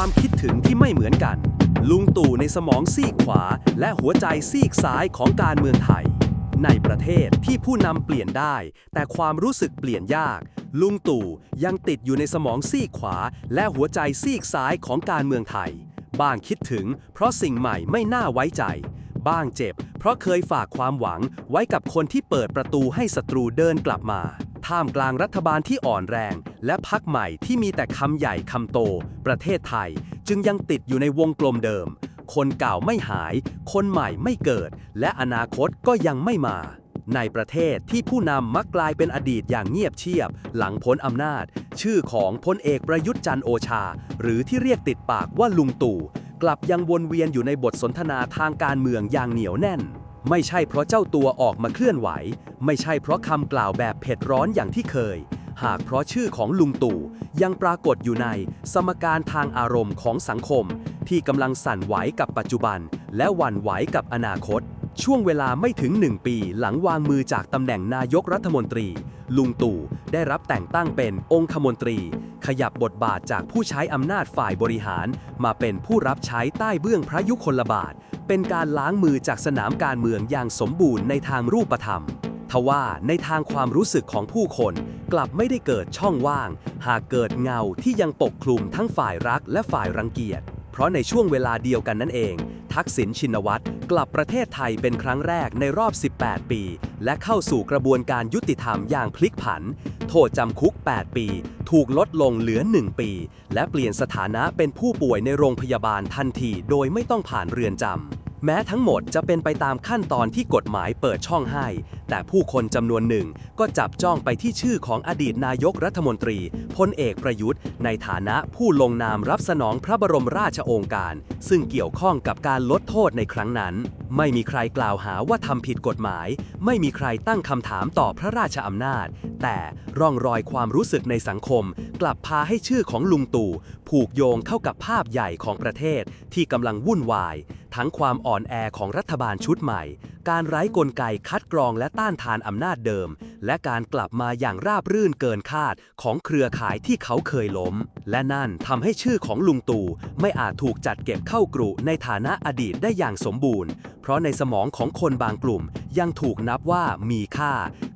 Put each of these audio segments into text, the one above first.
ความคิดถึงที่ไม่เหมือนกัน ลุงตู่ในสมองซีกขวา และหัวใจซีกซ้ายของการเมืองไทย ในประเทศที่ผู้นำเปลี่ยนได้ แต่ความรู้สึกเปลี่ยนยาก ลุงตู่ยังติดอยู่ในสมองซีกขวา และหัวใจซีกซ้ายของการเมืองไทย บ้างคิดถึง เพราะสิ่งใหม่ไม่น่าไว้ใจ บ้างเจ็บ เพราะเคยฝากความหวังไว้กับคนที่เปิดประตูให้ศัตรูเดินกลับมา ท่ามกลางรัฐบาลที่อ่อนแรง และพักใหม่ที่มีแต่คำใหญ่คำโต ประเทศไทย จึงยังติดอยู่ในวงกลมเดิม คนเก่าไม่หาย คนใหม่ไม่เกิด และอนาคตก็ยังไม่มา ในประเทศที่ผู้นำมักกลายเป็นอดีตอย่างเงียบเชียบ หลังพ้นอำนาจ ชื่อของพลเอกประยุทธ์จันโอชา หรือที่เรียกติดปากว่าลุงตู่ กลับยังวนเวียนอยู่ในบทสนทนาทางการเมืองอย่างเหนียวแน่น ไม่ใช่เพราะเจ้าตัวออกมาเคลื่อนไหว ไม่ใช่เพราะคำกล่าวแบบเผ็ดร้อนอย่างที่เคย หากเพราะชื่อของลุงตู่ยังปรากฏอยู่ในสมการทางอารมณ์ของสังคม ที่กำลังสั่นไหวกับปัจจุบัน และหวั่นไหวกับอนาคต ช่วงเวลาไม่ถึง 1 ปีหลังวางมือจากตำแหน่งนายกรัฐมนตรี ลุงตู่ได้รับแต่งตั้งเป็นองคมนตรี ขยับบทบาทจากผู้ใช้อำนาจฝ่ายบริหาร มาเป็นผู้รับใช้ใต้เบื้องพระยุคลบาท เป็นการล้างมือจากสนามการเมืองอย่างสมบูรณ์ในทางรูปธรรมทว่าในทางความรู้สึกของผู้คน กลับไม่ได้เกิดช่องว่าง หากเกิดเงาที่ยังปกคลุมทั้งฝ่ายรักและฝ่ายรังเกียจ เพราะในช่วงเวลาเดียวกันนั่นเอง ทักษิณชินวัตรกลับประเทศไทยเป็นครั้งแรกในรอบ 18 ปี และเข้าสู่กระบวนการยุติธรรมอย่างพลิกผัน โทษจำคุก 8 ปี ถูกลดลงเหลือ 1 ปี และเปลี่ยนสถานะเป็นผู้ป่วยในโรงพยาบาลทันที โดยไม่ต้องผ่านเรือนจำ แม้ทั้งหมดจะเป็นไปตามขั้นตอนที่กฎหมายเปิดช่องให้ แต่ผู้คนจำนวนหนึ่งก็จับจ้องไปที่ชื่อของอดีตนายกรัฐมนตรีพลเอกประยุทธ์ ในฐานะผู้ลงนามรับสนองพระบรมราชโองการ ซึ่งเกี่ยวข้องกับการลดโทษในครั้งนั้น ไม่มีใครกล่าวหาว่าทำผิดกฎหมาย ไม่มีใครตั้งคำถามต่อพระราชอำนาจ แต่ร่องรอยความรู้สึกในสังคม กลับพาให้ชื่อของลุงตู่ผูกโยงเข้ากับภาพใหญ่ของประเทศที่กำลังวุ่นวาย ทั้งความอ่อนแอของรัฐบาลชุดใหม่ การไร้กลไกคัดกรองและต้านทานอำนาจเดิม และการกลับมาอย่างราบรื่นเกินคาดของเครือข่ายที่เขาเคยล้ม และนั่นทำให้ชื่อของลุงตู่ไม่อาจถูกจัดเก็บเข้ากรุในฐานะอดีตได้อย่างสมบูรณ์ เพราะในสมองของคนบางกลุ่มยังถูกนับว่ามีค่า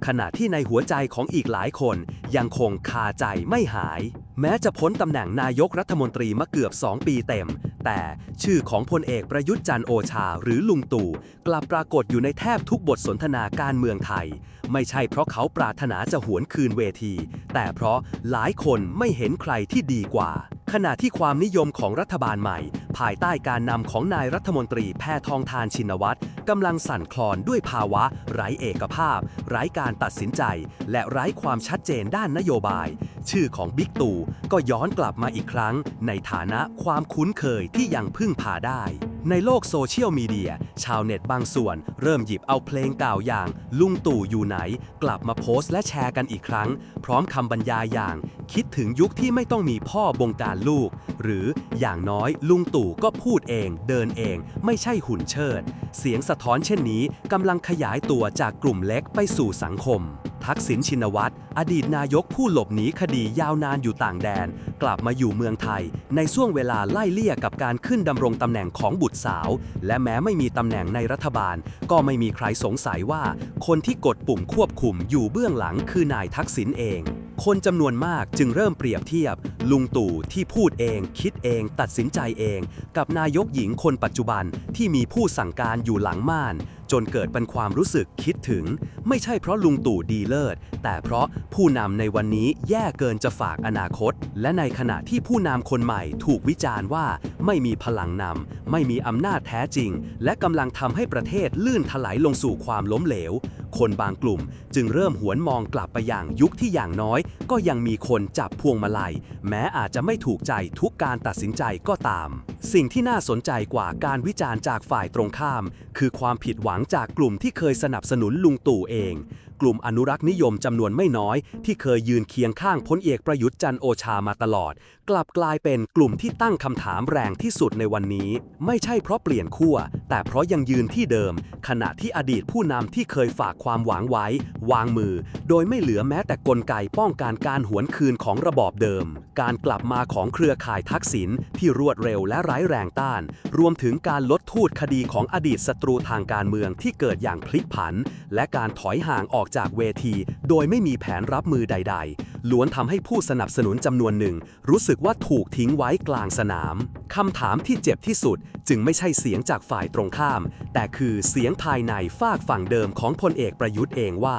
ขณะที่ในหัวใจของอีกหลายคนยังคงคาใจไม่หาย แม้จะพ้นตำแหน่งนายกรัฐมนตรีมาเกือบ 2 ปีเต็ม แต่ชื่อของพลเอกประยุทธ์จันโอชาหรือลุงตู่กลับปรากฏอยู่ในแทบทุกบทสนทนาการเมืองไทย ไม่ใช่เพราะเขาปรารถนาจะหวนคืนเวที แต่เพราะหลายคนไม่เห็นใครที่ดีกว่า ขณะที่ความนิยมของรัฐบาลใหม่ ภายใต้การนำของนายรัฐมนตรีแพทองทานชินวัตรกำลังสั่นคลอนด้วยภาวะ ไร้เอกภาพ ไร้การตัดสินใจ และไร้ความชัดเจนด้านนโยบายชื่อของบิ๊กตู่ก็ย้อนกลับมาอีกครั้ง ในฐานะความคุ้นเคยที่ยังพึ่งพาได้ ในโลกโซเชียลมีเดีย ชาวเน็ตบางส่วน เริ่มหยิบเอาเพลงเก่าอย่าง ลุงตู่อยู่ไหน กลับมาโพสต์และแชร์กันอีกครั้ง พร้อมคำบรรยายอย่าง คิดถึงยุคที่ไม่ต้องมีพ่อบงการลูก หรืออย่างน้อยลุงตู่ก็พูดเองเดินเอง ไม่ใช่หุ่นเชิด เสียงสะท้อนเช่นนี้กำลังขยายตัวจากกลุ่มเล็กไปสู่สังคม ทักษิณชินวัตร อดีตนายกผู้หลบหนีคดียาวนานอยู่ต่างแดน กลับมาอยู่เมืองไทย ในช่วงเวลาไล่เลี่ยกับการขึ้นดำรงตำแหน่งของบุตรสาว และแม้ไม่มีตำแหน่งในรัฐบาล ก็ไม่มีใครสงสัยว่า คนที่กดปุ่มควบคุมอยู่เบื้องหลังคือนายทักษิณเอง คนจำนวนมากจึงเริ่มเปรียบเทียบ ลุงตู่ที่พูดเอง คิดเอง ตัดสินใจเอง กับนายกหญิงคนปัจจุบันที่มีผู้สั่งการอยู่หลังม่าน จนเกิดเป็นความรู้สึกคิดถึง ไม่ใช่เพราะลุงตู่ดีเลิศ แต่เพราะผู้นำในวันนี้แย่เกินจะฝากอนาคต และในขณะที่ผู้นำคนใหม่ถูกวิจารณ์ว่า ไม่มีพลังนำไม่มีอำนาจแท้จริง และกำลังทำให้ประเทศลื่นถลายลงสู่ความล้มเหลว คนบางกลุ่ม จึงเริ่มหวนมองกลับไปอย่างยุคที่อย่างน้อย ก็ยังมีคนจับพวงมาลัย แม้อาจจะไม่ถูกใจทุกการตัดสินใจก็ตาม สิ่งที่น่าสนใจกว่าการวิจารณ์จากฝ่ายตรงข้าม คือความผิดหวังจากกลุ่มที่เคยสนับสนุนลุงตู่เอง กลุ่มอนุรักษ์นิยมจำนวนไม่น้อย ที่เคยยืนเคียงข้างพลเอกประยุทธ์จันโอชามาตลอด กลับกลายเป็นกลุ่มที่ตั้งคำถามแรงที่สุดในวันนี้ ไม่ใช่เพราะเปลี่ยนขั้วแต่เพราะยังยืนที่เดิม ขณะที่อดีตผู้นำที่เคยฝากความหวังไว้ วางมือ โดยไม่เหลือแม้แต่กลไกป้องกันการหวนคืนของระบอบเดิม การกลับมาของเครือข่ายทักษิณที่รวดเร็วและร้ายแรงต้าน รวมถึงการลดทูตคดีของอดีตศัตรูทางการเมืองที่เกิดอย่างพลิกผัน และการถอยห่างออกจากเวที โดยไม่มีแผนรับมือใด ๆ ล้วนทำให้ผู้สนับสนุนจำนวนหนึ่ง รู้สึกว่าถูกทิ้งไว้กลางสนามคำถามที่เจ็บที่สุดจึงไม่ใช่เสียงจากฝ่ายตรงข้าม แต่คือเสียงภายในฝากฝั่งเดิมของพลเอกประยุทธ์เองว่า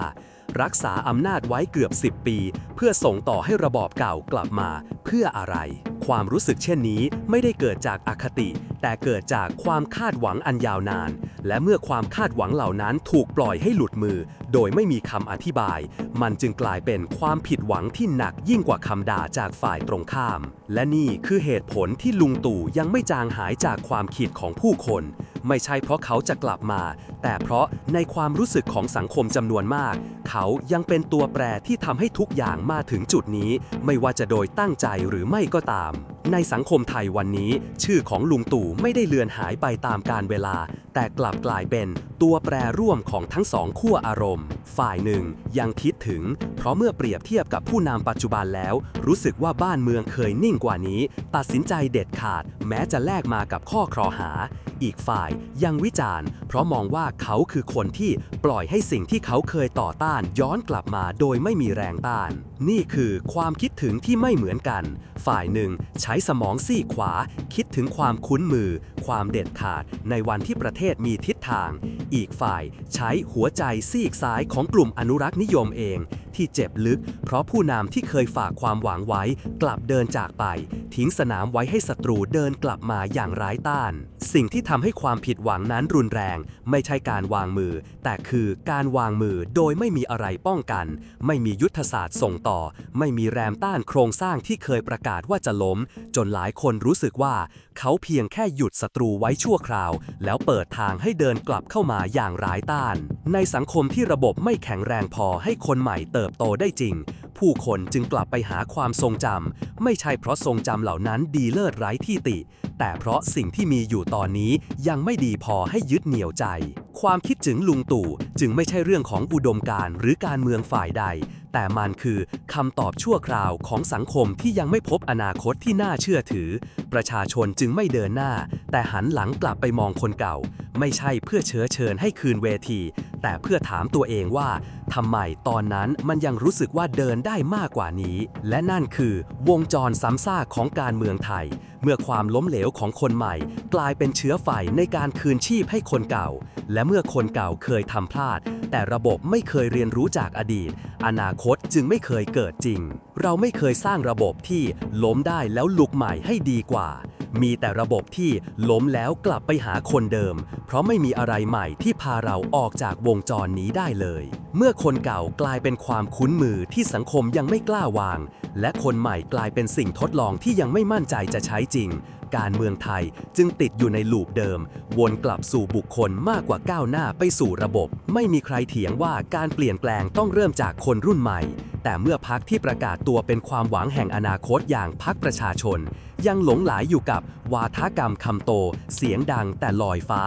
รักษาอำนาจไว้เกือบ 10 ปี เพื่อส่งต่อให้ระบอบเก่ากลับมา เพื่ออะไร ความรู้สึกเช่นนี้ไม่ได้เกิดจากอคติ แต่เกิดจากความคาดหวังอันยาวนาน และเมื่อความคาดหวังเหล่านั้นถูกปล่อยให้หลุดมือ โดยไม่มีคำอธิบาย มันจึงกลายเป็นความผิดหวังที่หนักยิ่งกว่าคำด่าจากฝ่ายตรงข้าม และนี่คือเหตุผลที่ลุงตู่ยังไม่จางหายจากความคิดของผู้คน ไม่ใช่เพราะเขาจะกลับมา แต่เพราะในความรู้สึกของสังคมจำนวนมาก เขายังเป็นตัวแปรที่ทำให้ทุกอย่างมาถึงจุดนี้ ไม่ว่าจะโดยตั้งใจหรือไม่ก็ตาม ในสังคมไทยวันนี้ ชื่อของลุงตู่ไม่ได้เลือนหายไปตามกาลเวลา แต่กลับกลายเป็นตัวแปรร่วมของทั้งสองขั้วอารมณ์ ฝ่ายหนึ่งยังคิดถึง เพราะเมื่อเปรียบเทียบกับผู้นำปัจจุบันแล้ว รู้สึกว่าบ้านเมืองเคยนิ่งกว่านี้ ตัดสินใจเด็ดขาด แม้จะแลกมากับข้อครอหา อีกฝ่ายยังวิจารณ์ เพราะมองว่าเขาคือคนที่ปล่อยให้สิ่งที่เขาเคยต่อต้านย้อนกลับมาโดยไม่มีแรงต้าน นี่คือความคิดถึงที่ไม่เหมือนกัน ฝ่ายหนึ่งใช้สมองซีขวา คิดถึงความคุ้นมือ ความเด็ดขาดในวันที่ประเทศมีทิศทาง อีกฝ่ายใช้หัวใจซีกซ้ายของกลุ่มอนุรักษ์นิยมเอง ที่เจ็บลึก เพราะผู้นำที่เคยฝากความหวังไว้ กลับเดินจากไป ทิ้งสนามไว้ให้ศัตรูเดินกลับมาอย่างร้ายต้าน สิ่งที่ทำให้ความผิดหวังนั้นรุนแรง ไม่ใช่การวางมือ แต่คือการวางมือโดยไม่มีอะไรป้องกัน ไม่มียุทธศาสตร์ส่งต่อไม่มีแรมต้านโครงสร้างที่เคยประกาศว่าจะล้ม จนหลายคนรู้สึกว่า เขาเพียงแค่หยุดศัตรูไว้ชั่วคราว แล้วเปิดทางให้เดินกลับเข้ามาอย่างร้ายต้าน ในสังคมที่ระบบไม่แข็งแรงพอให้คนใหม่เติบโตได้จริง ผู้คนจึงกลับไปหาความทรงจำไม่ใช่เพราะทรงจำเหล่านั้นดีเลิศไร้ที่ติ แต่เพราะสิ่งที่มีอยู่ตอนนี้ยังไม่ดีพอให้ยึดเหนี่ยวใจ ความคิดถึงลุงตู่จึงไม่ใช่เรื่องของอุดมการณ์หรือการเมืองฝ่ายใด แต่มันคือคำตอบชั่วคราวของสังคมที่ยังไม่พบอนาคตที่น่าเชื่อถือ ประชาชนจึงไม่เดินหน้า แต่หันหลังกลับไปมองคนเก่า ไม่ใช่เพื่อเชื้อเชิญให้คืนเวที แต่เพื่อถามตัวเองว่าทำไมตอนนั้นมันยังรู้สึกว่าเดินได้มากกว่านี้ และนั่นคือวงจรซ้ำซากของการเมืองไทย เมื่อความล้มเหลวของคนใหม่ กลายเป็นเชื้อไฟในการคืนชีพให้คนเก่า และเมื่อคนเก่าเคยทำพลาด แต่ระบบไม่เคยเรียนรู้จากอดีต อนาคตจึงไม่เคยเกิดจริง เราไม่เคยสร้างระบบที่ล้มได้แล้วลุกใหม่ให้ดีกว่า มีแต่ระบบที่ล้มแล้วกลับไปหาคนเดิม เพราะไม่มีอะไรใหม่ที่พาเราออกจากวงจรนี้ได้เลย เมื่อคนเก่ากลายเป็นความคุ้นมือที่สังคมยังไม่กล้าวาง และคนใหม่กลายเป็นสิ่งทดลองที่ยังไม่มั่นใจจะใช้จริง การเมืองไทยจึงติดอยู่ในลูปเดิม วนกลับสู่บุคคลมากกว่าก้าวหน้าไปสู่ระบบ ไม่มีใครเถียงว่าการเปลี่ยนแปลงต้องเริ่มจากคนรุ่นใหม่ แต่เมื่อพักที่ประกาศตัวเป็นความหวังแห่งอนาคตอย่างพักประชาชน ยังหลงหลายอยู่กับวาทกรรมคำโต เสียงดังแต่ลอยฟ้า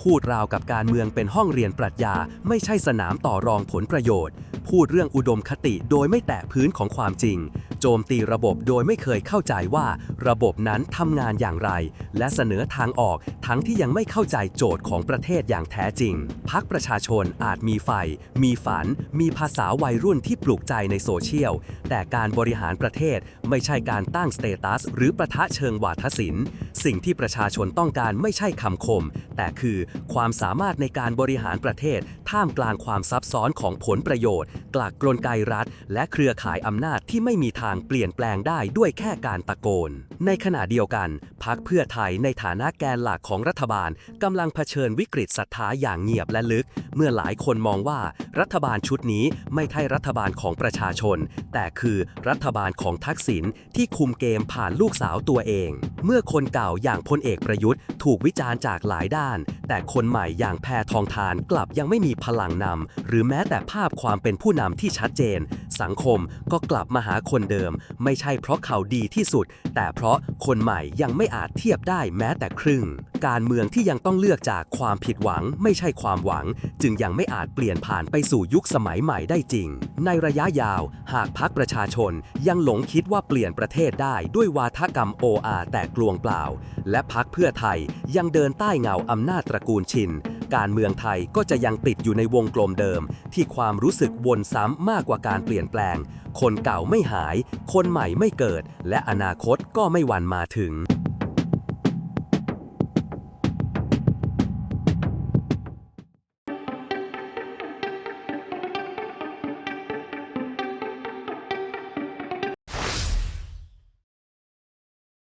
พูดราวกับการเมืองเป็นห้องเรียนปรัชญา ไม่ใช่สนามต่อรองผลประโยชน์ พูดเรื่องอุดมคติโดยไม่แตะพื้นของความจริง โจมตีระบบโดยไม่เคยเข้าใจว่า ระบบนั้นทำงานอย่างไร และเสนอทางออกทั้งที่ยังไม่เข้าใจโจทย์ของประเทศอย่างแท้จริง พักประชาชนอาจมีไฟ มีฝัน มีภาษาวัยรุ่นที่ปลุกใจในโซเชียล แต่การบริหารประเทศไม่ใช่การตั้งสเตตัสหรือประทะเชิงวาทศิลป์ สิ่งที่ประชาชนต้องการไม่ใช่คำคม แต่คือความสามารถในการบริหารประเทศ ท่ามกลางความซับซ้อนของผลประโยชน์ กลักกลไกรัฐ และเครือข่ายอำนาจที่ไม่มีทางเปลี่ยนแปลงได้ด้วยแค่การตะโกน ในขณะเดียวกันพักเพื่อไทยในฐานะแกนหลักของรัฐบาลกำลังเผชิญวิกฤตศรัทธาอย่างเงียบและลึก เมื่อหลายคนมองว่ารัฐบาลชุดนี้ไม่ใช่รัฐบาลของประชาชน แต่คือรัฐบาลของทักษิณที่คุมเกมผ่านลูกสาวตัวเอง เมื่อคนเก่าอย่างพลเอกประยุทธ์ ถูกวิจารณ์จากหลายด้าน แต่คนใหม่อย่างแพทองทานกลับยังไม่มีพลังนำหรือแม้แต่ภาพความเป็นผู้นำที่ชัดเจน สังคมก็กลับมาหาคนเดิม ไม่ใช่เพราะเขาดีที่สุด แต่เพราะคนใหม่ยังไม่อาจเทียบได้แม้แต่ครึ่ง การเมืองที่ยังต้องเลือกจากความผิดหวังไม่ใช่ความหวัง จึงยังไม่อาจเปลี่ยนผ่านไปสู่ยุคสมัยใหม่ได้จริง ในระยะยาว หากพักประชาชนยังหลงคิดว่าเปลี่ยนประเทศได้ด้วยวาทกรรม OR แต่กลวงเปล่า และพักเพื่อไทยยังเดินใต้เงาอำนาจตระกูลชิน การเมืองไทยก็จะยังติดอยู่ในวงกลมเดิม ที่ความรู้สึกวนซ้ำมากกว่าการเปลี่ยนแปลง คนเก่าไม่หาย คนใหม่ไม่เกิด และอนาคตก็ไม่วันมาถึง